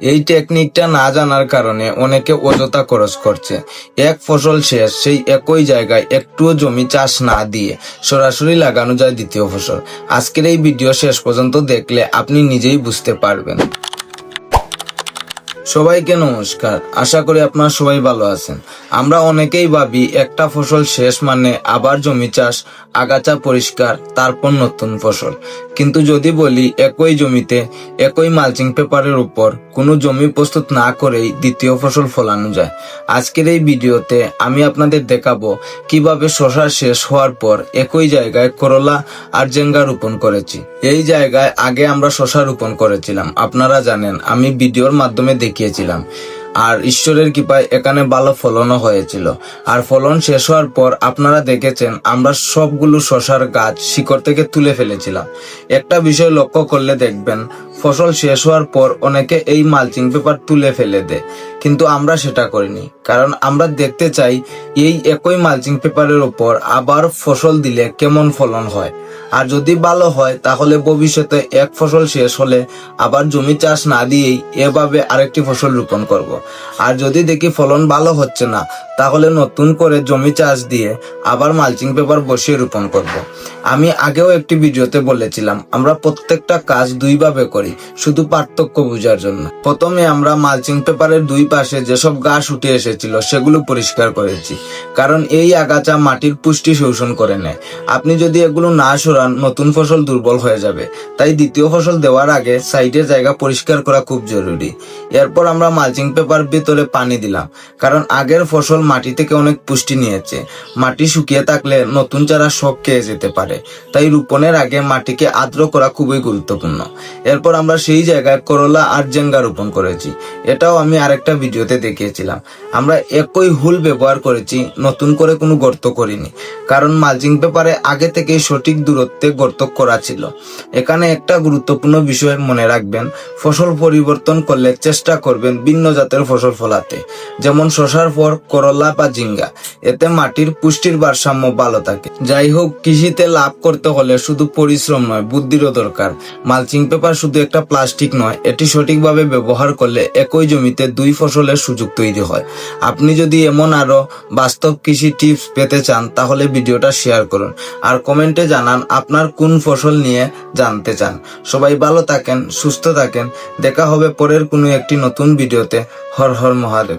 এই টেকনিকটা না জানার কারণে অনেকে অযথা খরচ করছে। এক ফসল শেষ, সেই একই জায়গায় একটুও জমি চাষ না দিয়ে সরাসরি লাগানো যায় দ্বিতীয় ফসল। আজকের এই ভিডিও শেষ পর্যন্ত দেখলে আপনি নিজেই বুঝতে পারবেন। সবাইকে নমস্কার। আশা করি আপনারা সবাই ভালো আছেন। আমরা অনেকেই ভাবি একটা ফসল শেষ মানে আবার জমি চাষ, আগাছা পরিষ্কার, তারপর নতুন ফসল। কিন্তু যদি বলি একই জমিতে, একই মালচিং পেপারের উপর কোনো জমি প্রস্তুত না করেই দ্বিতীয় ফসল ফলানো যায়। আজকের এই ভিডিওতে আমি আপনাদের দেখাবো কীভাবে শশা শেষ হওয়ার পর একই জায়গায় করলা আর জেঙ্গা রোপণ করেছি। এই জায়গায় আগে আমরা শশা রোপণ করেছিলাম। আপনারা জানেন, আমি ভিডিওর মাধ্যমে দেখিয়েছিলাম। আর ঈশ্বরের কৃপায় এখানে ভালো ফলনও হয়েছিল। আর ফলন শেষ হওয়ার পর আপনারা দেখেছেন, আমরা সবগুলো শশার গাছ শিকড় থেকে তুলে ফেলেছিলাম। একটা বিষয় লক্ষ্য করলে দেখবেন, ফসল শেষ হওয়ার পর অনেকে এই মালচিং পেপার তুলে ফেলে দেয়। কিন্তু আমরা সেটা করিনি, কারণ আমরা দেখতে চাই, এই একই মালচিং পেপারের উপর আবার ফসল দিলে কেমন ফলন হয়। আর যদি ভালো হয়, তাহলে ভবিষ্যতে এক ফসল শেষ হলে আবার জমি চাষ না দিয়েই এভাবে আরেকটি ফসল রোপণ করব। আর যদি দেখি ফলন ভালো হচ্ছে না, তাহলে নতুন করে জমি চাষ দিয়ে আবার মালচিং পেপার বসিয়ে রোপণ করব। আমি আগেও একটি ভিডিওতে বলেছিলাম, আমরা প্রত্যেকটা কাজ দুইভাবে করি, শুধু পার্থক্য বোঝার জন্য প্রথমে আমরা মালচিং পেপারের দুই পাশে যেসব গাছ উঠে এসেছিল, সেগুলো পরিষ্কার করেছি, কারণ এই আগাছা মাটির পুষ্টি শোষণ করে নেয় আপনি যদি এগুলো না সরান নতুন ফসল দুর্বল হয়ে যাবে। তাই দ্বিতীয় ফসল দেওয়ার আগে সাইডের জায়গা পরিষ্কার করা খুব জরুরি। এরপর আমরা মালচিং পেপার ভিতরে পানি দিলাম, কারণ আগের ফসল মাটি থেকে অনেক পুষ্টি নিয়েছে। মাটি শুকিয়ে থাকলে নতুন চারা শখ খেয়ে যেতে পারে, তাই রোপণের আগে মাটিকে আর্দ্র করা খুবই গুরুত্বপূর্ণ। এরপর আমরা সেই জায়গায় করলা আর জেঙ্গা রোপণ করেছি। এটাও আমি আরেকটা ভিডিওতে দেখিয়েছিলাম। আমরা একই হুল ব্যবহার করেছি, নতুন করে কোনো গর্ত করিনি, কারণ মালচিং পেপারে আগে থেকে সঠিক দূরত্বে গর্ত করা ছিল। এখানে একটা গুরুত্বপূর্ণ বিষয় মনে রাখবেন, ফসল পরিবর্তন করলে চেষ্টা করবেন ভিন্ন জাতের ফসল ফলাতে। যেমন শশার পর করলা বা জিঙ্গা এতে মাটির পুষ্টির ভারসাম্য ভালো থাকে। যাই হোক, কৃষিতে লাভ করতে হলে শুধু পরিশ্রম নয়, বুদ্ধিরও দরকার। মালচিং পেপার শুধু একটা প্লাস্টিক নয়, এটি সঠিকভাবে ব্যবহার করলে একই জমিতে দুই ফসলের সুযোগ তৈরি হয়। আপনি যদি এমন আরও বাস্তব কৃষি টিপস পেতে চান, তাহলে ভিডিওটা শেয়ার করুন। আর কমেন্টে জানান আপনার কোন ফসল নিয়ে জানতে চান। সবাই ভালো থাকেন, সুস্থ থাকেন। দেখা হবে পরের কোনো একটি নতুন ভিডিওতে। হর হর মহাদেব।